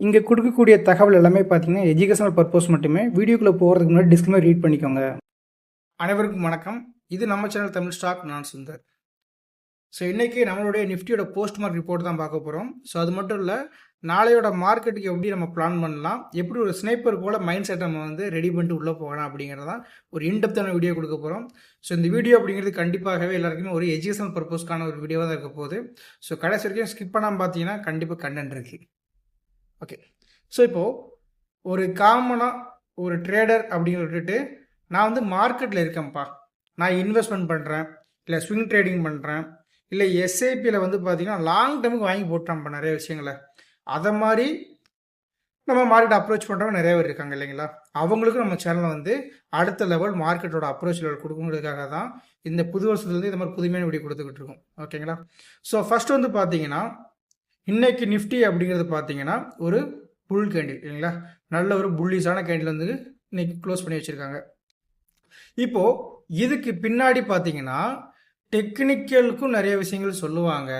இங்கே கொடுக்கக்கூடிய தகவல் எல்லாமே பார்த்தீங்கன்னா எஜுகேஷனல் பர்பஸ் மட்டுமே வீடியோக்குள்ளே போகிறதுக்கு முன்னாடி டிஸ்கிளைமர் ரீட் பண்ணிக்கோங்க. அனைவருக்கும் வணக்கம். இது நம்ம சேனல் தமிழ் ஸ்டாக் நான் சுந்தர். ஸோ இன்றைக்கி நம்மளுடைய நிஃப்டியோட போஸ்ட் மார்க் ரிப்போர்ட் தான் பார்க்க போகிறோம் ஸோ அது மட்டும் இல்லை நாளையோட மார்க்கெட்டுக்கு எப்படி நம்ம பிளான் பண்ணலாம் எப்படி ஒரு ஸ்னைப்பர் போல் மைண்ட் செட் நம்ம வந்து ரெடி பண்ணிட்டு உள்ளே போகலாம் அப்படிங்கிறதான் ஒரு இன்டெப்த்தான வீடியோ கொடுக்க போகிறோம் ஸோ இந்த வீடியோ அப்படிங்கிறது கண்டிப்பாகவே எல்லாருக்குமே ஒரு எஜுகேஷனல் பர்பஸ்க்கான ஒரு வீடியோவாக தான் இருக்க போகுது. ஸோ கடைசி வரைக்கும் ஸ்கிப் பண்ணாமல் பார்த்தீங்கன்னா கண்டிப்பாக கண்டென்ட் இருக்குது ஓகே ஸோ இப்போது ஒரு காமனாக ஒரு ட்ரேடர் அப்படின்னு விட்டுட்டு நான் வந்து மார்க்கெட்டில் இருக்கேன்ப்பா. நான் இன்வெஸ்ட்மெண்ட் பண்ணுறேன் இல்லை ஸ்விங் ட்ரேடிங் பண்ணுறேன் இல்லை எஸ்ஐபியில் வந்து பார்த்தீங்கன்னா லாங் டேர்முக்கு வாங்கி போட்டான்ப்பா நிறைய விஷயங்களை. அதை மாதிரி நம்ம மார்க்கெட் அப்ரோச் பண்ணுறவங்க நிறைய பேர் இருக்காங்க இல்லைங்களா? அவங்களுக்கும் நம்ம சேனலை வந்து அடுத்த லெவல் மார்க்கெட்டோட அப்ரோச் லெவல் கொடுக்கணுங்கிறதுக்காக தான் இந்த புது வருஷத்துலேருந்து இந்த மாதிரி புதுமையான வீடியோ கொடுத்துக்கிட்டு இருக்கோம். ஓகேங்களா ஸோ ஃபஸ்ட் வந்து பார்த்தீங்கன்னா இன்னைக்கு நிஃப்டி அப்படிங்கிறது பார்த்தீங்கன்னா ஒரு புல் கேண்டில் இல்லைங்களா? நல்ல ஒரு புல்லிஸான கேண்டில் வந்து இன்னைக்கு க்ளோஸ் பண்ணி வச்சுருக்காங்க. இப்போது இதுக்கு பின்னாடி பார்த்தீங்கன்னா டெக்னிக்கலுக்கும் நிறைய விஷயங்கள் சொல்லுவாங்க.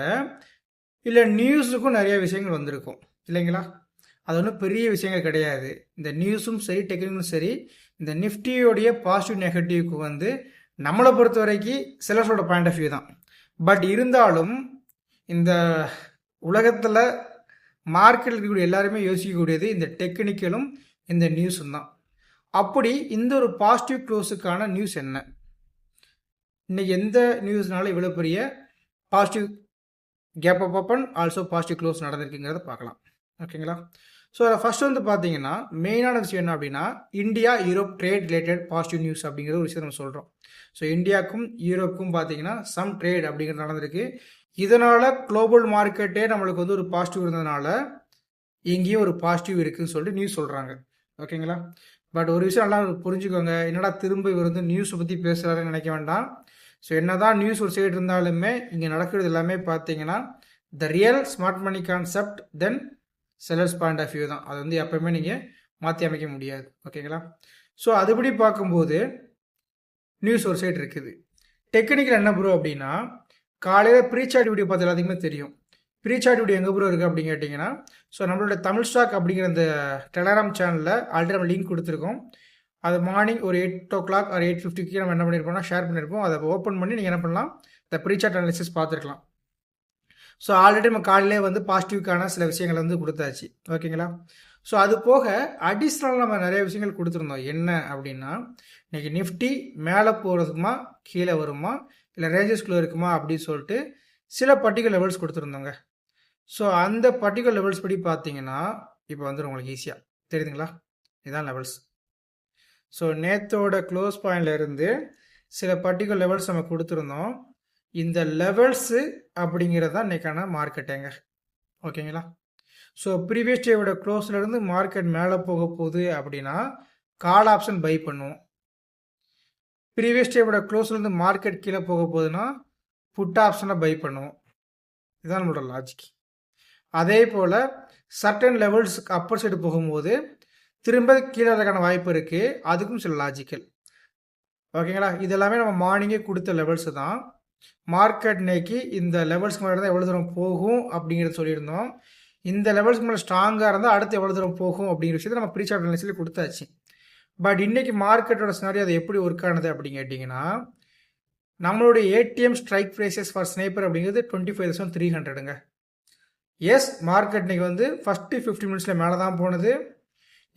இல்லை நியூஸுக்கும் நிறைய விஷயங்கள் வந்திருக்கும் இல்லைங்களா? அது ஒன்றும் பெரிய விஷயங்கள் கிடையாது. இந்த நியூஸும் சரி டெக்னிக்கலும் சரி இந்த நிஃப்டியோடைய பாசிட்டிவ் நெகட்டிவ்க்கு வந்து நம்மளை பொறுத்த வரைக்கும் சிலர்ஸோட பாயிண்ட் ஆஃப் வியூ தான். பட் இருந்தாலும் இந்த உலகத்தில் மார்க்கெட்டில் இருக்கக்கூடிய எல்லாருமே யோசிக்கக்கூடியது இந்த டெக்னிக்கலும் இந்த நியூஸும் தான். அப்படி இந்த ஒரு பாசிட்டிவ் க்ளோஸுக்கான நியூஸ் என்ன? இன்னைக்கு எந்த நியூஸ்னால இவ்வளோ பெரிய positive gap up open also positive close நடந்திருக்குங்கிறத பார்க்கலாம். ஓகேங்களா? ஸோ அதில் ஃபஸ்ட்டு வந்து பார்த்தீங்கன்னா மெயினான விஷயம் என்ன அப்படின்னா India Europe trade related positive news அப்படிங்கிற ஒரு விஷயம் நம்ம சொல்கிறோம் ஸோ இந்தியாவுக்கும் யூரோப்புக்கும் பார்த்தீங்கன்னா சம் ட்ரேட் அப்படிங்கிறது நடந்திருக்கு. இதனால் குளோபல் மார்க்கெட்டே நம்மளுக்கு வந்து ஒரு பாசிட்டிவ் இருந்ததுனால எங்கேயும் ஒரு பாசிட்டிவ் இருக்குதுன்னு சொல்லிட்டு நியூஸ் சொல்கிறாங்க ஓகேங்களா பட் ஒரு விஷயம் நல்லா புரிஞ்சுக்கோங்க. என்னடா திரும்ப இவர் வந்து நியூஸை பற்றி பேசுகிறாருன்னு நினைக்க வேண்டாம். ஸோ என்னதான் நியூஸ் ஒரு சைடு இருந்தாலுமே இங்கே நடக்கிறது எல்லாமே பார்த்தீங்கன்னா the real smart money concept then sellers point of view தான். அது வந்து எப்போயுமே நீங்கள் மாற்றி அமைக்க முடியாது. ஓகேங்களா ஸோ அதுபடி பார்க்கும்போது நியூஸ் ஒரு சைடு இருக்குது. டெக்னிக்கல் என்ன ப்ரோ அப்படின்னா காலையில் ப்ரீசார்ட் வீடியோ பார்த்து எல்லாத்துக்குமே தெரியும். ப்ரீசார்ட் வீடியோ எங்கே ப்ரோ இருக்குது அப்படின்னு கேட்டிங்கன்னா ஸோ நம்மளோட தமிழ் ஸ்டாக் அப்படிங்கிற அந்த டெலகிராம் சேனலில் ஆல்ரெடி நம்ம லிங்க் கொடுத்துருக்கோம். அது மார்னிங் ஒரு எயிட் ஓ கிளாக் ஒரு எயிட் ஃபிஃப்டிக்கு நம்ம என்ன பண்ணியிருப்போம்னா ஷேர் பண்ணியிருப்போம் அதை ஓப்பன் பண்ணி நீங்கள் என்ன பண்ணலாம்? இந்த ப்ரீசார்ட் அனாலிசிஸ் பார்த்துருக்கலாம். ஸோ ஆல்ரெடி நம்ம காலையிலே வந்து பாசிட்டிவ்க்கான சில விஷயங்கள் வந்து கொடுத்தாச்சு. ஓகேங்களா ஸோ அது போக அடிஷ்னலாக நம்ம நிறைய விஷயங்கள் கொடுத்துருந்தோம். என்ன அப்படின்னா இன்றைக்கி நிஃப்டி மேலே போகிறதுக்குமா கீழே வருமா இல்லை ரேஞ்சஸ்குள்ளே இருக்குமா அப்படின்னு சொல்லிட்டு சில பர்டிகுலர் லெவல்ஸ் கொடுத்துருந்தோங்க. ஸோ அந்த பர்டிகுலர் லெவல்ஸ் படி பார்த்தீங்கன்னா இப்போ வந்துடும் உங்களுக்கு ஈஸியாக தெரியுதுங்களா? இதுதான் லெவல்ஸ் ஸோ நேத்தோட க்ளோஸ் பாயிண்ட்லேருந்து சில பர்டிகுலர் லெவல்ஸ் நம்ம கொடுத்துருந்தோம். இந்த லெவல்ஸு அப்படிங்கிறது தான் இன்றைக்கான மார்க்கெட்டுங்க ஓகேங்களா ஸோ ப்ரீவியஸ் டேவோட க்ளோஸ்லேருந்து மார்க்கெட் மேலே போக போகுது அப்படின்னா கால் ஆப்ஷன் பை பண்ணுவோம். ப்ரீவியஸ் டேவோட க்ளோஸ்லேருந்து மார்க்கெட் கீழே போக போகுதுன்னா புட் ஆப்ஷனை பை பண்ணுவோம். இதுதான் நம்மளோட லாஜிக் அதே போல் சர்டன் லெவல்ஸுக்கு அப்பர் சைடு போகும்போது திரும்ப கீழே வரதுக்கான வாய்ப்பு இருக்குது அதுக்கும் சில லாஜிக்கல் ஓகேங்களா இது எல்லாமே நம்ம மார்னிங்கே கொடுத்த லெவல்ஸு தான். மார்க்கெட் நேக்கி இந்த லெவல்ஸ்க்கு மேலே இருந்தால் எவ்வளோ தூரம் போகும் அப்படிங்கிறத சொல்லியிருந்தோம். இந்த லெவல்ஸ்க்கு மேலே ஸ்ட்ராங்காக இருந்தால் அடுத்து எவ்வளோ தூரம் போகும் அப்படிங்கிற விஷயத்தை நம்ம ப்ரீசார்ட் அனாலிசில் கொடுத்தாச்சு. பட் இன்றைக்கி மார்க்கெட்டோட சினாரி அது எப்படி ஒர்க் ஆனது அப்படின்னு கேட்டிங்கன்னா நம்மளுடைய ATM strike prices for sniper அப்படிங்கிறது டுவெண்ட்டி ஃபைவ் தௌசண்ட் த்ரீ ஹண்ட்ரடுங்க எஸ் மார்க்கெட் இன்றைக்கி வந்து ஃபஸ்ட்டு ஃபிஃப்டி மினிட்ஸில் மேலே தான் போனது.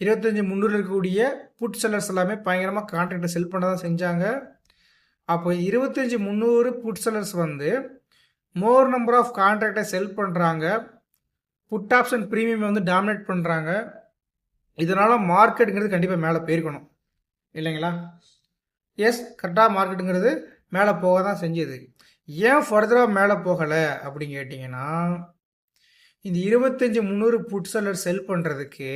இருபத்தஞ்சி முந்நூறு இருக்கக்கூடிய புட் செல்லர்ஸ் எல்லாமே பயங்கரமாக கான்ட்ராக்டை செல் பண்ண தான் செஞ்சாங்க. அப்போ இருபத்தஞ்சி முந்நூறு புட் செல்லர்ஸ் வந்து மோர் நம்பர் ஆஃப் கான்ட்ராக்டை செல் பண்ணுறாங்க புட் ஆப்ஷன் ப்ரீமியம் வந்து டாமினேட் பண்ணுறாங்க இதனால் மார்க்கெட்டுங்கிறது கண்டிப்பாக மேலே போயிருக்கணும். இல்லைங்களா? எஸ் கரெக்டாக மார்க்கெட்டுங்கிறது மேலே போக தான் செஞ்சது. ஏன் ஃபர்தராக மேலே போகலை அப்படின்னு கேட்டிங்கன்னா இந்த இருபத்தஞ்சி முந்நூறு புட் செல்லர் செல் பண்ணுறதுக்கு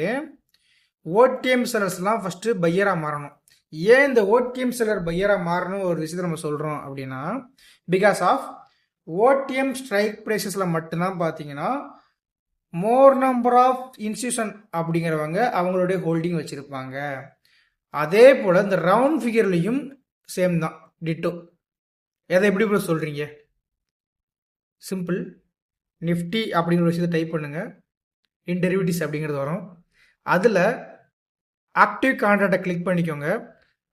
ஓடிஎம் செல்லர்ஸ்லாம் ஃபஸ்ட்டு பையராக மாறணும். ஏன் இந்த ஓடிஎம் செல்லர் பையராக மாறணும் ஒரு விஷயத்தை நம்ம சொல்கிறோம் அப்படின்னா பிகாஸ் ஆஃப் ஓடிஎம் ஸ்ட்ரைக் ப்ரைஸஸில் மட்டும்தான் பார்த்தீங்கன்னா மோர் நம்பர் ஆஃப் இன்ஸ்டியூஷன் அப்படிங்கிறவங்க அவங்களுடைய ஹோல்டிங் வச்சுருப்பாங்க. அதே போல் இந்த ரவுண்ட் ஃபிகர்லேயும் சேம் தான் டிட்டோ எதை எப்படி இப்போ சொல்கிறீங்க சிம்பிள் நிஃப்டி அப்படிங்கிற விஷயத்தை டைப் பண்ணுங்கள் இன்டெரிவிட்டிஸ் அப்படிங்கிறது வரும். அதில் ஆக்டிவ் கான்ட்ராக்டை கிளிக் பண்ணிக்கோங்க.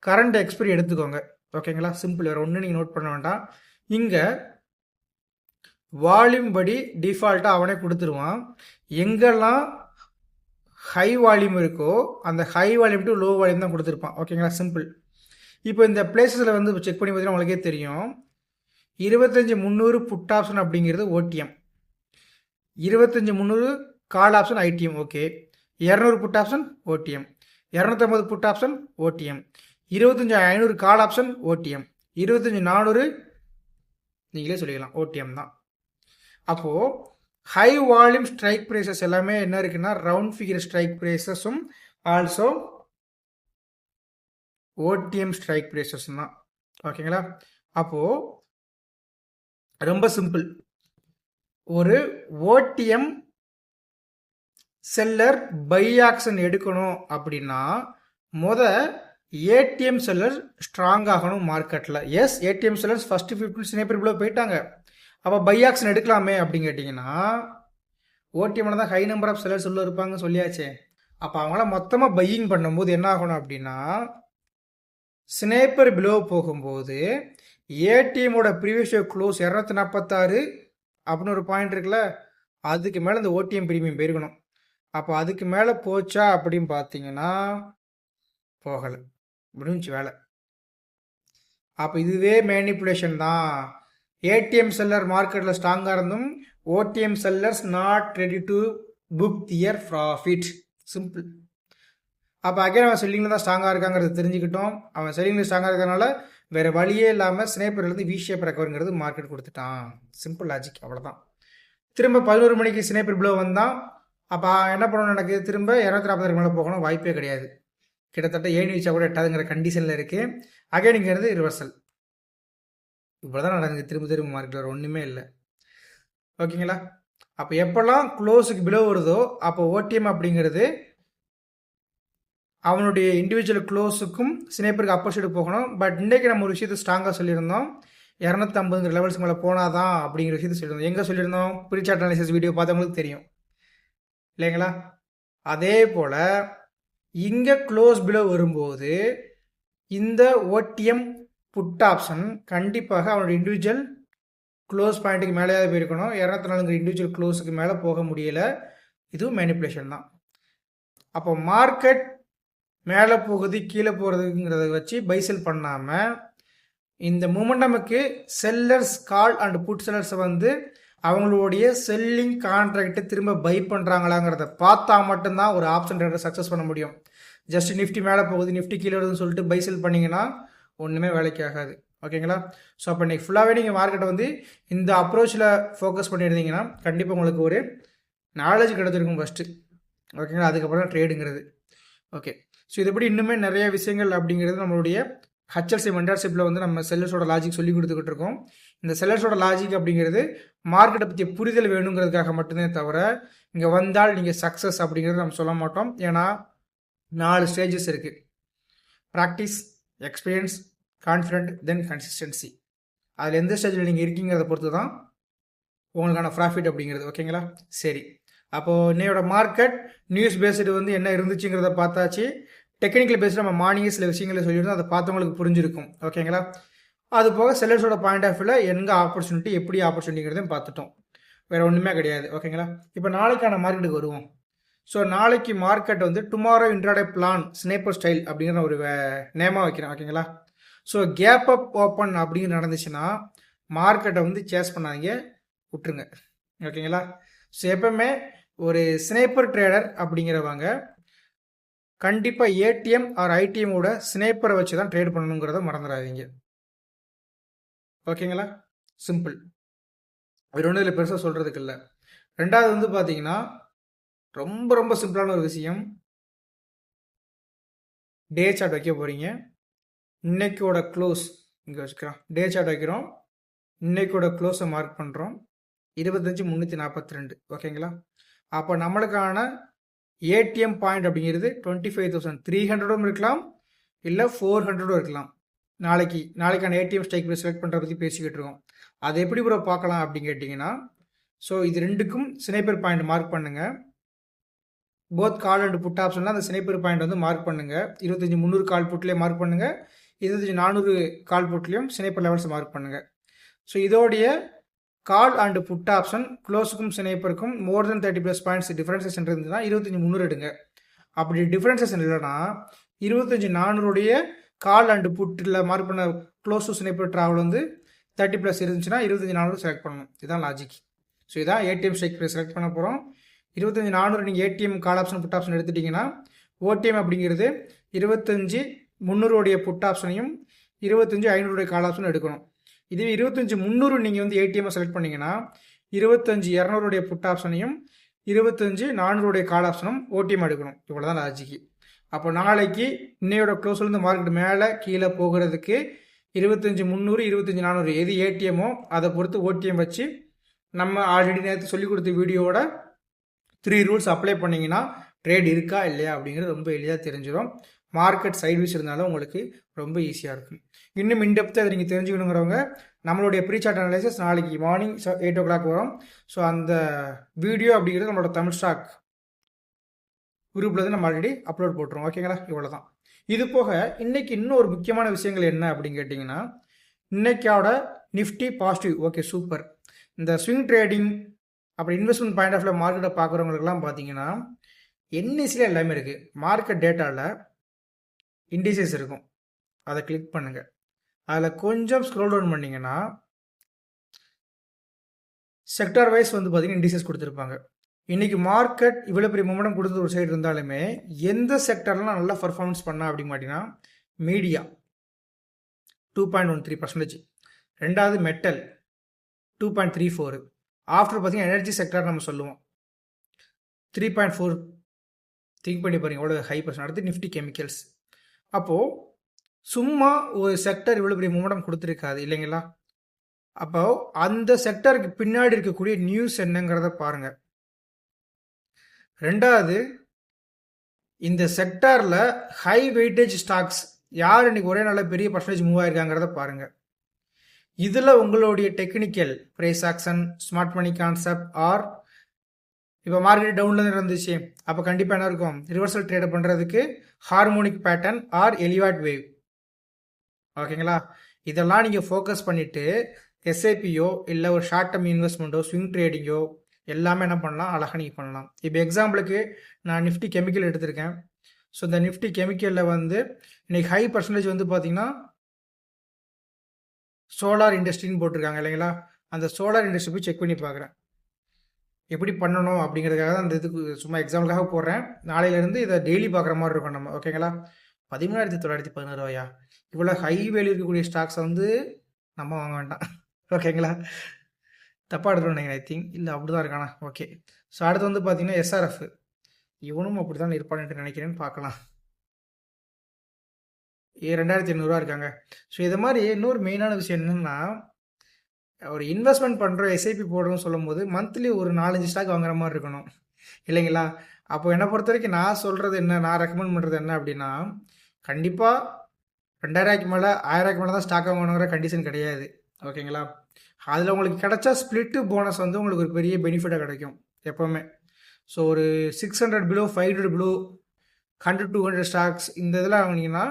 கரண்ட் எக்ஸ்பிரி எடுத்துக்கோங்க. ஓகேங்களா சிம்பிள் வேறு ஒன்றும் நீங்கள் நோட் பண்ண வேண்டாம். இங்கே வால்யூம் படி டிஃபால்ட்டாக அவனே கொடுத்துருவான். எங்கெல்லாம் ஹை வால்யூம் இருக்கோ அந்த high volume to low volume தான் கொடுத்துருப்பான். ஓகேங்களா சிம்பிள் இப்போ இந்த பிளேசஸில் வந்து செக் பண்ணி பார்த்தீங்கன்னா உங்களுக்கே தெரியும். இருபத்தஞ்சி முந்நூறு புட் ஆப்ஷன் அப்படிங்கிறது ஓடிஎம் இருபத்தஞ்சி முந்நூறு கால் ஆப்ஷன் ஐடிஎம் ஓகே இரநூறு புட் ஆப்ஷன் ஓடிஎம் இரநூத்தம்பது புட் ஆப்ஷன் ஓடிஎம் இருபத்தஞ்சி ஐநூறு கால் ஆப்ஷன் ஓடிஎம் இருபத்தஞ்சி நானூறு நீங்களே சொல்லிக்கலாம் ஓடிஎம் தான். அப்போது ஹை வால்யூம் ஸ்ட்ரைக் ப்ரைஸஸ் எல்லாமே என்ன இருக்குன்னா ரவுண்ட் ஃபிகர் ஸ்ட்ரைக் ப்ரைஸஸும் ஆல்சோ ஓடிஎம் ஸ்ட்ரைக் ப்ரைஸஸ் தான். ஓகேங்களா? அப்போது ரொம்ப சிம்பிள் ஒரு ஓடிஎம் செல்லர் பை ஆக்ஷன் எடுக்கணும் அப்படின்னா முத ஏடிஎம் செல்லர் ஸ்ட்ராங் ஆகணும் மார்க்கெட்டில் எஸ் ஏடிஎம் செல்லர்ஸ் ஃபஸ்ட்டு ஃபிஃப்டின் சினேப்பர் போயிட்டாங்க. அப்போ பை ஆக்ஷன் எடுக்கலாமே அப்படின்னு கேட்டிங்கன்னா ஓடிஎம்ல தான் ஹை நம்பர் ஆஃப் செலர்ஸ் உள்ள இருப்பாங்க சொல்லியாச்சே. அப்போ அவங்களாம் மொத்தமாக பையிங் பண்ணும்போது என்ன ஆகணும் அப்படின்னா ஸ்னேப்பர் பிலோ போகும்போது ஏடிஎம்மோட ப்ரீவியஸ் க்ளோஸ் இரநூத்தி நாற்பத்தாறு அப்படின்னு ஒரு பாயிண்ட் இருக்குல்ல அதுக்கு மேலே இந்த ஓடிஎம் ப்ரீமியம் போயிருக்கணும். அப்போ அதுக்கு மேலே போச்சா அப்படின்னு பார்த்தீங்கன்னா போகலை. முடிஞ்சு வேலை. அப்போ இதுவே மேனிப்புலேஷன் தான். ஏடிஎம் செல்லர் மார்க்கெட்டில் ஸ்ட்ராங்காக இருந்தும் OTM sellers not ready to book their profit simple அப்போ அகைன் அவன் செல்லிங்கில் தான் ஸ்ட்ராங்காக இருக்காங்கிறது தெரிஞ்சுக்கிட்டோம். அவன் செல்லிங்கில் ஸ்ட்ராங்காக இருக்கிறதுனால வேறு வழியே இல்லாமல் ஸ்னேப்பர்லேருந்து வி ஷேப் ரெக்கவருங்கிறது மார்க்கெட் கொடுத்துட்டான். சிம்பிள் லாஜிக் அவ்வளோதான் திரும்ப பதினோரு மணிக்கு ஸ்னேப்பர் ப்ளோ வந்தான். அப்போ என்ன பண்ணணும் எனக்கு திரும்ப இரநூத்தி நாற்பது மேலே போகணும். வாய்ப்பே கிடையாது. கிட்டத்தட்ட ஏணி வச்சா கூட எட்டாதுங்கிற கண்டிஷனில் இருக்குது அகைனுங்கிறது ரிவர்சல் இவ்வளோ தான் நடக்குது. திரும்ப திரும்ப மார்க்கெட்டில் ஒன்றுமே இல்லை. ஓகேங்களா அப்போ எப்போல்லாம் க்ளோஸுக்கு பிலோ வருதோ அப்போ ஓடிஎம் அப்படிங்கிறது அவனுடைய இண்டிவிஜுவல் க்ளோஸுக்கும் சினேப்பருக்கு அப்போசிட் போகணும். பட் இன்றைக்கி நம்ம ஒரு விஷயத்தை ஸ்ட்ராங்காக சொல்லியிருந்தோம். இரநூத்தி ஐம்பதுங்கிற லெவல்ஸ் மேலே போனால் தான் அப்படிங்கிற விஷயத்தை சொல்லியிருந்தோம். எங்கே சொல்லியிருந்தோம்? ப்ரீசார்ட் அனாலிசிஸ் வீடியோ பார்த்தவங்களுக்கு தெரியும். இல்லைங்களா? அதே போல் இங்கே க்ளோஸ் பிலோ வரும்போது இந்த ஓடிஎம் புட் ஆப்ஷன் கண்டிப்பாக அவனோட இண்டிவிஜுவல் க்ளோஸ் பாயிண்ட்டுக்கு மேலேயாவது போயிருக்கணும். இரநூத்தி நாலுங்கிற இண்டிவிஜுவல் க்ளோஸுக்கு மேலே போக முடியலை. இதுவும் மேனிப்புலேஷன் தான். அப்போ மார்க்கெட் மேலே போகுது கீழே போகிறதுங்கிறத வச்சு பைசல் பண்ணாமல் இந்த மூமெண்டமுக்கு செல்லர்ஸ் கால் அண்ட் புட் செல்லர்ஸை வந்து அவங்களுடைய செல்லிங் கான்ட்ராக்டை திரும்ப பை பண்ணுறாங்களாங்கிறத பார்த்தா மட்டும்தான் ஒரு ஆப்ஷன் ட்ரேடர் சக்ஸஸ் பண்ண முடியும். ஜஸ்ட் நிஃப்டி மேலே போகுது நிஃப்டி கீழே வருதுன்னு சொல்லிட்டு பை செல் பண்ணிங்கன்னா ஒன்றுமே வேலைக்கு ஆகாது. ஓகேங்களா ஸோ அப்போ இன்றைக்கி ஃபுல்லாகவே நீங்கள் மார்க்கெட்டை வந்து இந்த அப்ரோச்சில் ஃபோக்கஸ் பண்ணியிருந்தீங்கன்னா கண்டிப்பாக உங்களுக்கு ஒரு நாலேஜ் கிடச்சிருக்கும் ஃபஸ்ட்டு ஓகேங்களா அதுக்கப்புறம் ட்ரேடுங்கிறது ஓகே ஸோ இதுபடி இன்னுமே நிறைய விஷயங்கள் அப்படிங்கிறது நம்மளுடைய ஹச்எல்சி மென்டர்ஷிப்பில் வந்து நம்ம செல்லர்ஸோட லாஜிக் சொல்லி கொடுத்துக்கிட்டு இருக்கோம். இந்த செல்லர்ஸோட லாஜிக் அப்படிங்கிறது மார்க்கெட்டை பற்றிய புரிதல் வேணுங்கிறதுக்காக மட்டும்தான் தவிர இங்கே வந்தால் நீங்கள் சக்ஸஸ் அப்படிங்கிறது நம்ம சொல்ல மாட்டோம். ஏன்னா நாலு ஸ்டேஜஸ் இருக்குது practice experience confident then consistency அதில் எந்த ஸ்டேஜில் நீங்கள் இருக்கீங்கிறத பொறுத்து தான் உங்களுக்கான ப்ராஃபிட் அப்படிங்கிறது. ஓகேங்களா சரி. அப்போது இன்னையோட மார்க்கெட் நியூஸ் பேஸ்டு வந்து என்ன இருந்துச்சுங்கிறத பார்த்தாச்சு. டெக்னிக்கல் பேஸ்டு நம்ம மார்னிங்கே சில விஷயங்களை சொல்லியிருந்தோம். அதை பார்த்தவங்களுக்கு புரிஞ்சிருக்கும். ஓகேங்களா அது போக செல்லர்ஸோட பாயிண்ட் ஆஃப் வியூவில் எங்கே ஆப்பர்ச்சுனிட்டி எப்படி ஆப்பர்ச்சுனிட்டிங்கிறதையும் பார்த்துட்டோம். வேறு ஒன்றுமே கிடையாது. ஓகேங்களா இப்போ நாளைக்கான மார்க்கெட்டுக்கு வருவோம். ஸோ நாளைக்கு மார்க்கெட் வந்து tomorrow intraday plan sniper style அப்படிங்கிற ஒரு நேமாக வைக்கிறேன். ஓகேங்களா ஸோ கேப் அப் ஓப்பன் அப்படின்னு நடந்துச்சுன்னா மார்க்கெட்டை வந்து சேஸ் பண்ணாதீங்க. விட்டுருங்க. ஓகேங்களா ஸோ எப்பவுமே ஒரு ஸ்னேப்பர் ட்ரேடர் அப்படிங்கிறவங்க கண்டிப்பாக ஏடிஎம் ஆர் ஐடிஎம்மோட ஸ்னேப்பரை வச்சு தான் ட்ரேட் பண்ணணுங்கிறத மறந்துடாதீங்க. ஓகேங்களா சிம்பிள் ஒரு ஒன்றும் இதில் பெருசாக சொல்கிறதுக்கு இல்லை. ரெண்டாவது வந்து பார்த்தீங்கன்னா ரொம்ப ரொம்ப சிம்பிளான ஒரு விஷயம். டே சார்ட் வைக்க போகிறீங்க இன்னைக்கோட க்ளோஸ் இங்கே வச்சுக்கிறோம் டே சார்ட் வைக்கிறோம். இன்னைக்கோட க்ளோஸை மார்க் பண்ணுறோம் இருபத்தஞ்சி முந்நூற்றி நாற்பத்தி ரெண்டு ஓகேங்களா? அப்போ நம்மளுக்கான ஏடிஎம் பாயிண்ட் அப்படிங்கிறது டுவெண்ட்டி ஃபைவ் தௌசண்ட் த்ரீ ஹண்ட்ரடும் இருக்கலாம். இல்லை ஃபோர் ஹண்ட்ரடும் இருக்கலாம். நாளைக்கு நாளைக்கான ஏடிஎம் ஸ்டைக் ப்ரைஸ் செலக்ட் பண்ணுறத பற்றி பேசிக்கிட்டு இருக்கோம். அதை எப்படி ப்ரோ பார்க்கலாம் அப்படின்னு கேட்டிங்கன்னா ஸோ இது ரெண்டுக்கும் சினைப்பர் பாயிண்ட் மார்க் பண்ணுங்கள் போத் கால் அண்ட் புட் ஆப்ஷன்லாம் அந்த சினைப்பர் பாயிண்ட் வந்து மார்க் பண்ணுங்கள் இருபத்தஞ்சி முந்நூறு கால் புட்லேயே மார்க் பண்ணுங்கள் இருபத்தஞ்சி நானூறு கால் புட்லேயும் சினைப்பர் லெவல்ஸ் மார்க் பண்ணுங்கள் ஸோ இதோடைய கால் அண்ட் புட் ஆப்ஷன் க்ளோஸுக்கும் சினைப்பருக்கும் more than thirty plus points differentiation இருந்ததுன்னா இருபத்தஞ்சி முந்நூறு எடுங்க. அப்படி டிஃபரன்சேஷன் இல்லைன்னா இருபத்தஞ்சி நானூறுடைய கால் அண்டு புட்டில் மார்க் பண்ண க்ளோஸ் டு சினைப்பர் ட்ராவல் வந்து தேர்ட்டி ப்ளஸ் இருந்துச்சுன்னா இருபத்தஞ்சி நானூறு செலக்ட் பண்ணணும். இதுதான் லாஜிக் ஸோ இதான் ஏடிஎம் ஸ்ட்ரைக் ப்ரைஸ் செலக்ட் பண்ண போகிறோம் இருபத்தஞ்சி நானூறு நீங்கள் ATM call option put option எடுத்துட்டிங்கன்னா ஓடிஎம் அப்படிங்கிறது இருபத்தஞ்சி முந்நூறுடைய புட் ஆப்ஷனையும் இருபத்தஞ்சி ஐநூறுடைய கால் ஆப்ஷனும் எடுக்கணும். இதுவே இருபத்தஞ்சி முந்நூறு நீங்கள் வந்து ஏடிஎம்மை செலக்ட் பண்ணிங்கன்னா இருபத்தஞ்சி இரநூறுடைய புட் ஆப்ஷனையும் இருபத்தஞ்சி நானூறுடைய கால் ஆப்ஷனும் ஓடிஎம் எடுக்கணும். இவ்வளோ தான் லாஜிக்கு அப்போ நாளைக்கு இன்னையோட க்ளோஸ்லேருந்து மார்க்கெட் மேலே கீழே போகிறதுக்கு இருபத்தஞ்சி முந்நூறு இருபத்தஞ்சி நானூறு எது ஏடிஎம்மோ அதை பொறுத்து ஓடிஎம் வச்சு நம்ம ஆல்ரெடி நேற்று சொல்லிக் கொடுத்த வீடியோவோட த்ரீ ரூல்ஸ் அப்ளை பண்ணிங்கன்னா ட்ரேட் இருக்கா இல்லையா அப்படிங்கிறது ரொம்ப எளிதாக தெரிஞ்சிடும். மார்க்கெட் சைட்வீஸ் இருந்தாலும் உங்களுக்கு ரொம்ப ஈஸியாக இருக்கும். இன்னும் இன்டெப்த்தாக அதை நீங்கள் தெரிஞ்சுக்கணுங்கிறவங்க நம்மளுடைய ப்ரீ சார்ட் அனலைசஸ் நாளைக்கு மார்னிங் எயிட் ஓ கிளாக் வரும். ஸோ அந்த வீடியோ அப்படிங்கிறது நம்மளோட தமிழ் ஸ்டாக் குரூப்பில் தான் நம்ம ஆல்ரெடி அப்லோட் போட்டுருவோம். ஓகேங்களா இவ்வளோ தான் இது போக இன்றைக்கி இன்னும் ஒரு முக்கியமான விஷயங்கள் என்ன அப்படின்னு கேட்டிங்கன்னா இன்னைக்கோட நிஃப்டி பாசிட்டிவ் ஓகே சூப்பர் இந்த ஸ்விங் ட்ரேடிங் அப்புறம் இன்வெஸ்ட்மெண்ட் பாயிண்ட் ஆஃப் மார்க்கெட்டை பார்க்குறவங்களுக்குலாம் பார்த்தீங்கன்னா என்எஸ்சியில் எல்லாமே இருக்குது மார்க்கெட் டேட்டாவில் இண்டிசஸ் இருக்கும். அதை கிளிக் பண்ணுங்கள் அதில் கொஞ்சம் ஸ்க்ரோல் டவுன் பண்ணிங்கன்னா செக்டார் வைஸ் வந்து பார்த்தீங்கன்னா இண்டிசஸ் கொடுத்துருப்பாங்க. இன்றைக்கி மார்க்கெட் இவ்வளோ பெரிய மூமெண்டம் கொடுத்த ஒரு சைடு இருந்தாலுமே எந்த செக்டர்லாம் நல்லா பர்ஃபார்மன்ஸ் பண்ணா அப்படின்னு பார்த்தீங்கன்னா media two point one three percentage ரெண்டாவது metal two point three four after பார்த்தீங்கன்னா எனர்ஜி செக்டர் நம்ம சொல்லுவோம். த்ரீ பாயிண்ட் ஃபோர் திங்க் பண்ணி பாருங்கள் எவ்வளோ ஹை பர்சன்ட் அடுத்து நிஃப்டி கெமிக்கல்ஸ் அப்போது சும்மா ஒரு செக்டர் இவ்வளோ பெரிய மூமெண்டம் கொடுத்துருக்காது இல்லைங்களா? அப்போ அந்த செக்டருக்கு பின்னாடி இருக்கக்கூடிய நியூஸ் என்னங்கிறத பாருங்கள் ரெண்டாவது இந்த செக்டாரில் ஹை வெயிட்டேஜ் ஸ்டாக்ஸ் யார் இன்னைக்கு ஒரே நல்ல பெரிய பர்சன்டேஜ் மூவ் ஆயிருக்காங்கிறத பாருங்கள் இதில் உங்களுடைய technical price action smart money concept or இப்போ மார்க்கெட் டவுனில் இருந்துச்சு அப்போ கண்டிப்பாக என்ன இருக்கும்? ரிவர்சல் ட்ரேட் பண்ணுறதுக்கு harmonic pattern or Elliott wave. ஓகேங்களா? இதெல்லாம் நீங்கள் ஃபோக்கஸ் பண்ணிவிட்டு எஸ்ஐபியோ இல்லை ஒரு ஷார்ட் டர்ம் இன்வெஸ்ட்மெண்ட்டோ ஸ்விங் ட்ரேடிங்கோ எல்லாமே என்ன பண்ணலாம்? அழகாக நீங்கள் பண்ணலாம். இப்போ எக்ஸாம்பிளுக்கு நான் நிஃப்டி கெமிக்கல் எடுத்திருக்கேன். ஸோ இந்த நிஃப்டி கெமிக்கலில் வந்து இன்றைக்கி ஹை பர்சன்டேஜ் வந்து பார்த்தீங்கன்னா சோலார் இண்டஸ்ட்ரின்னு போட்டிருக்காங்க இல்லைங்களா? அந்த சோலார் இண்டஸ்ட்ரி போய் செக் பண்ணி பார்க்குறேன் எப்படி பண்ணணும் அப்படிங்கிறதுக்காக தான் அந்த இதுக்கு சும்மா எக்ஸாம்பிளுக்காக போடுறேன். நாளையிலேருந்து இதை டெய்லி பார்க்குற மாதிரி இருக்கும் நம்ம. ஓகேங்களா பதிமூணாயிரத்தி தொள்ளாயிரத்தி பதினாறு ரூபாயா? இவ்வளோ ஹை வேல்யூ இருக்கக்கூடிய ஸ்டாக்ஸ் வந்து நம்ம வாங்க வேண்டாம். ஓகேங்களா தப்பாக எடுத்துகிட்டு நினைக்கிறேன் ஐ திங்க் இல்லை அப்படி தான் இருக்கானா? ஓகே ஸோ அடுத்து வந்து பார்த்தீங்கன்னா எஸ்ஆர்எஃப் இவனும் அப்படி தான் இருப்பான்னு நினைக்கிறேன்னு பார்க்கலாம். ஏ ரெண்டாயிரத்தி எண்ணூறுரூவா இருக்காங்க. ஸோ இது மாதிரி இன்னொரு மெயினான விஷயம் என்னென்னா ஒரு இன்வெஸ்ட்மெண்ட் பண்ணுறோம் எஸ்ஐபி போடுறோம்னு சொல்லும் போது மந்த்லி ஒரு நாலஞ்சு ஸ்டாக் வாங்குற மாதிரி இருக்கணும். இல்லைங்களா? அப்போ என்னை பொறுத்த வரைக்கும் நான் சொல்கிறது என்ன நான் ரெக்கமெண்ட் பண்ணுறது என்ன அப்படின்னா கண்டிப்பாக ரெண்டாயிரூவாய்க்கு மேலே ஆயிரரூவாய்க்கு மேலே தான் ஸ்டாக் வாங்கணுங்கிற கண்டிஷன் கிடையாது. ஓகேங்களா? அதில் உங்களுக்கு கிடைச்சா ஸ்ப்ளிட்டு போனஸ் வந்து உங்களுக்கு ஒரு பெரிய பெனிஃபிட்டாக கிடைக்கும் எப்போவுமே. ஸோ ஒரு six hundred below five hundred below hundred two hundred stocks இந்த இதெல்லாம் வாங்கினீங்கன்னா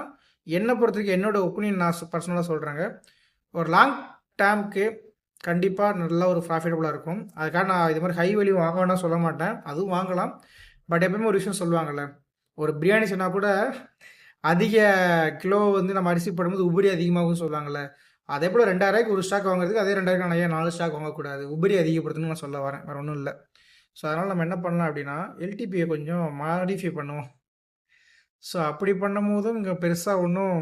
என்னை பொறுத்த வரைக்கும் என்னோடய ஒப்பீனியன் நான் பர்சனலாக சொல்கிறேங்க ஒரு லாங் டேர்முக்கு கண்டிப்பாக நல்ல ஒரு ப்ராஃபிட்டபுளாக இருக்கும். அதுக்காக நான் இது மாதிரி ஹை வேல்யூ வாங்க வேணாம் சொல்ல மாட்டேன். அதுவும் வாங்கலாம். பட் எப்பயுமே ஒரு விஷயம் சொல்லுவாங்கள்ல ஒரு பிரியாணி சொன்னால் கூட அதிக கிலோ வந்து நம்ம அரிசி போடும்போது உபரி அதிகமாகவும் சொல்லுவாங்கள்ல அதே போல் ரெண்டாயிரூவாய்க்கு ஒரு ஸ்டாக் வாங்குறதுக்கு அதே ரெண்டாயிரம் நிறைய நாலு ஸ்டாக் வாங்கக்கூடாது? உபரி அதிகப்படுத்தணும்னு நான் சொல்ல வரேன். வேறு ஒன்றும் இல்லை. ஸோ அதனால் நம்ம என்ன பண்ணலாம் அப்படின்னா எல்டிபியை கொஞ்சம் மாடிஃபை பண்ணுவோம். ஸோ அப்படி பண்ணும் போதும் இங்கே பெருசாக ஒன்றும்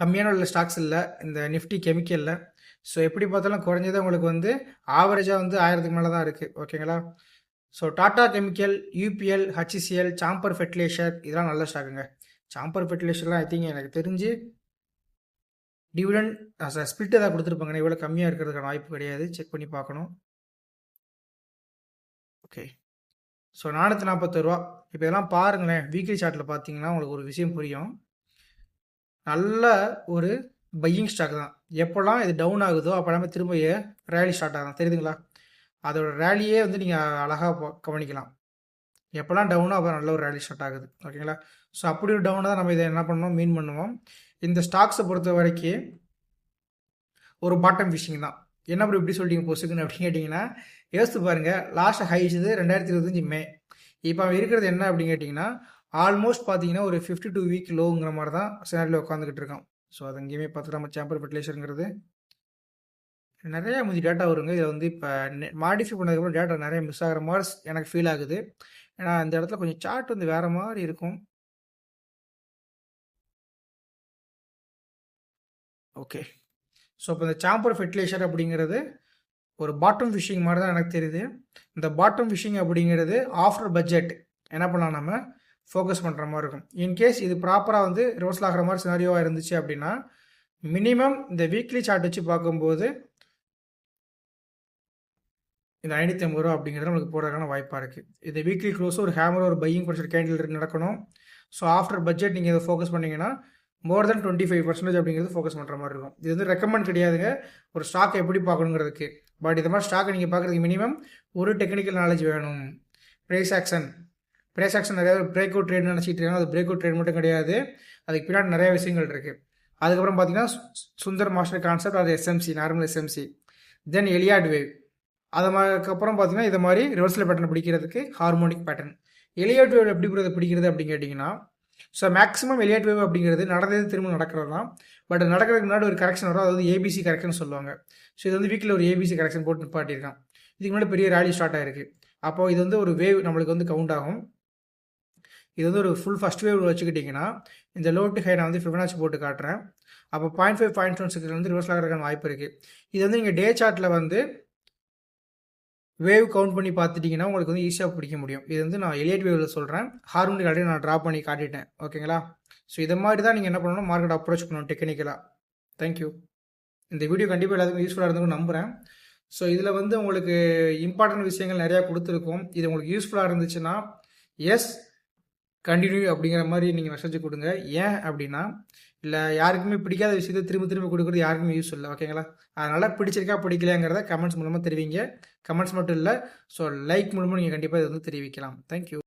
கம்மியான உள்ள ஸ்டாக்ஸ் இல்லை. இந்த நிஃப்டி கெமிக்கலில் ஸோ எப்படி பார்த்தாலும் குறைஞ்சது உங்களுக்கு வந்து ஆவரேஜாக வந்து ஆயிரத்துக்கு மேலே தான் இருக்குது ஓகேங்களா so Tata chemical UPL HCCL Chambal fertiliser இதெல்லாம் நல்ல ஸ்டாக்குங்க சாம்பர் ஃபெர்டிலைசர்லாம் ஐ திங்க் எனக்கு தெரிஞ்சு டிவிடெண்ட் ஸ்பிளிட் ஏதாவது கொடுத்துருப்பாங்க. இவ்வளோ கம்மியாக இருக்கிறதுக்கான வாய்ப்பு கிடையாது. செக் பண்ணி பார்க்கணும். ஓகே ஸோ நானூற்றி நாற்பத்தொரு ரூபா. இப்போ இதெல்லாம் பாருங்களேன். வீக்லி சார்ட்டில் பார்த்தீங்கன்னா உங்களுக்கு ஒரு விஷயம் புரியும். நல்ல ஒரு பையிங் ஸ்டாக் தான். எப்போல்லாம் இது டவுன் ஆகுதோ அப்போலாமே திரும்ப ரேலி ஸ்டார்ட் ஆகும். தெரியுதுங்களா? அதோட ரேலியே வந்து நீங்கள் அழகாக கவனிக்கலாம். எப்போல்லாம் டவுனோ அப்போ நல்ல ஒரு ரேலி ஸ்டார்ட் ஆகுது. ஓகேங்களா? ஸோ அப்படி ஒரு டவுனாக தான் நம்ம இதை என்ன பண்ணோம் மீன் பண்ணுவோம். இந்த ஸ்டாக்ஸை பொறுத்த வரைக்கும் ஒரு பாட்டம் ஃபிஷிங் தான். என்ன அப்படி இப்படி சொல்லிட்டீங்க பொசுக்குன்னு அப்படின்னு கேட்டிங்கன்னா யோசித்து பாருங்கள் லாஸ்ட் ஹைஸ் இது ரெண்டாயிரத்தி இருபத்தஞ்சி மே. இப்போ அவன் இருக்கிறது என்ன அப்படின்னு கேட்டிங்கன்னா ஆல்மோஸ்ட் பார்த்தீங்கன்னா ஒரு ஃபிஃப்டி டூ வீக் லோங்கிற மாதிரி தான் சேனலில் உட்காந்துக்கிட்டு இருக்கான். ஸோ அது அங்கேயுமே பார்த்துக்கலாம் நம்ம சாம்பர் ஃபெர்டிலைசருங்கிறது நிறைய முந்தி டேட்டா வருங்க. இதில் வந்து இப்போ மாடிஃபை பண்ணதுக்கப்புறம் டேட்டா நிறைய மிஸ் ஆகிற மாதிரி எனக்கு ஃபீல் ஆகுது. ஏன்னா அந்த இடத்துல கொஞ்சம் சார்ட் வந்து வேறு மாதிரி இருக்கும். ஓகே ஸோ இப்போ இந்த சாம்பர் ஃபெர்டிலைசர் அப்படிங்கிறது ஒரு பாட்டம் ஃபிஷிங் மாதிரி தான் எனக்கு தெரியுது. இந்த பாட்டம் ஃபிஷிங் அப்படிங்கிறது ஆஃப்டர் பட்ஜெட் என்ன பண்ணலாம் நம்ம? ஃபோக்கஸ் பண்ணுற மாதிரி இருக்கும். இன்கேஸ் இது ப்ராப்பராக வந்து ரிவர்சல் ஆகிற மாதிரி சினாரியோவாக இருந்துச்சு அப்படின்னா மினிமம் இந்த வீக்லி சார்ட் வச்சு பார்க்கும்போது இந்த ஐநூற்றி ஐம்பது ரூபா அப்படிங்கிறது நம்மளுக்கு போடுறதுக்கான வாய்ப்பாக இருக்குது இந்த வீக்லி க்ளோஸ் ஒரு ஹேமர் ஒரு பையிங் ப்ரெஷர் கேண்டில் நடக்கணும். ஸோ ஆஃப்டர் பட்ஜெட் நீங்கள் இதை ஃபோக்கஸ் பண்ணிங்கன்னா more than twenty five percentage அப்படிங்கிறது ஃபோக்கஸ் பண்ணுற மாதிரி இருக்கும். இது வந்து ரெக்கமெண்ட் கிடையாதுங்க. ஒரு ஸ்டாக் எப்படி பார்க்கணுங்கிறதுக்கு. பட் இது மாதிரி ஸ்டாக்கை நீங்கள் பார்க்குறதுக்கு மினிமம் ஒரு டெக்னிக்கல் நாலேஜ் வேணும். ப்ரைஸ் ஆக்ஷன் ப்ரைஸ் ஆக்ஷன் நிறைய பிரேக் அவுட் ட்ரேட் நினச்சிட்டு இருக்காங்க. அது பிரேக் அவுட் ட்ரேட் மட்டும் கிடையாது. அதுக்கு பின்னாடி நிறைய விஷயங்கள் இருக்குது அதுக்கப்புறம் பார்த்தீங்கன்னா சுந்தர் மாஸ்டர் கான்செப்ட் அது SMC normal SMC then Elliott wave அது அதுக்கப்புறம் பார்த்தீங்கன்னா இது மாதிரி ரிவர்சல் பேட்டர்ன் பிடிக்கிறதுக்கு ஹார்மோனிக் பேட்டர்ன் எலியாட் வேவ் எப்படி பிடிக்கிறது அப்படின்னு கேட்டிங்கன்னா ஸோ மேக்ஸிமம் எலியாட் வேவ் அப்படிங்கிறது நடந்தது திரும்ப நடக்கிறது தான். பட் நடக்கிறதுக்கு முன்னாடி ஒரு கரெக்ஷன் வரும். அதாவது ஏபிசி கரெக்ஷன் சொல்லுவாங்க. ஸோ இது வந்து வீக்கில் ஒரு ஏபிசி கரெக்ஷன் போட்டு நிப்பாட்டியிருக்கான். இதுக்கு முன்னாடி பெரிய ரேலி ஸ்டார்ட் ஆயிருக்கு. அப்போது இது வந்து ஒரு வேவ் நம்மளுக்கு வந்து கவுண்ட் ஆகும். இது வந்து ஒரு ஃபுல் ஃபஸ்ட் வேவ் வச்சுக்கிட்டிங்கன்னா இந்த லோ டு ஹை நான் வந்து ஃபிபனாச்சி போட்டு காட்டுறேன். அப்போ point five point one six வந்து ரிவர்ஸ் ஆகிறதுக்கான வாய்ப்பு இருக்குது இது வந்து நீங்கள் டே சார்ட்டில் வந்து வேவ் கவுண்ட் பண்ணி பார்த்துட்டிங்கன்னா உங்களுக்கு வந்து ஈஸியாக பிடிக்க முடியும். இது வந்து நான் எலியட் வேவில் சொல்கிறேன் ஹார்மோனிக் ஆல்ரெடி நான் ட்ரா பண்ணி காட்டிட்டேன். ஓகேங்களா ஸோ இதை மாதிரி தான் நீங்கள் என்ன பண்ணணும்? மார்க்கெட் அப்ரோச் பண்ணணும் டெக்னிக்கலாக தேங்க்யூ இந்த வீடியோ கண்டிப்பாக எல்லாத்துக்கும் யூஸ்ஃபுல்லாக இருந்துக்கும் நம்புகிறேன் ஸோ இதில் வந்து உங்களுக்கு இம்பார்ட்டன்ட் விஷயங்கள் நிறையா கொடுத்துருக்கோம். இது உங்களுக்கு யூஸ்ஃபுல்லாக இருந்துச்சுன்னா எஸ் கண்டினியூ அப்படிங்கிற மாதிரி நீங்கள் மெசேஜ் கொடுங்க. ஏன் அப்படின்னா இல்லை யாருக்குமே பிடிக்காத விஷயத்தை திரும்ப திரும்ப கொடுக்குறது யாருக்குமே யூஸ் இல்லை. ஓகேங்களா அதனால் பிடிச்சிருக்கா பிடிக்கலையாங்கிறத கமெண்ட்ஸ் மூலமாக தெரிவிங்க. கமெண்ட்ஸ் மட்டும் இல்லை ஸோ லைக் மூலமாக நீங்கள் கண்டிப்பாக இதை வந்து தெரிவிக்கலாம். தேங்க்யூ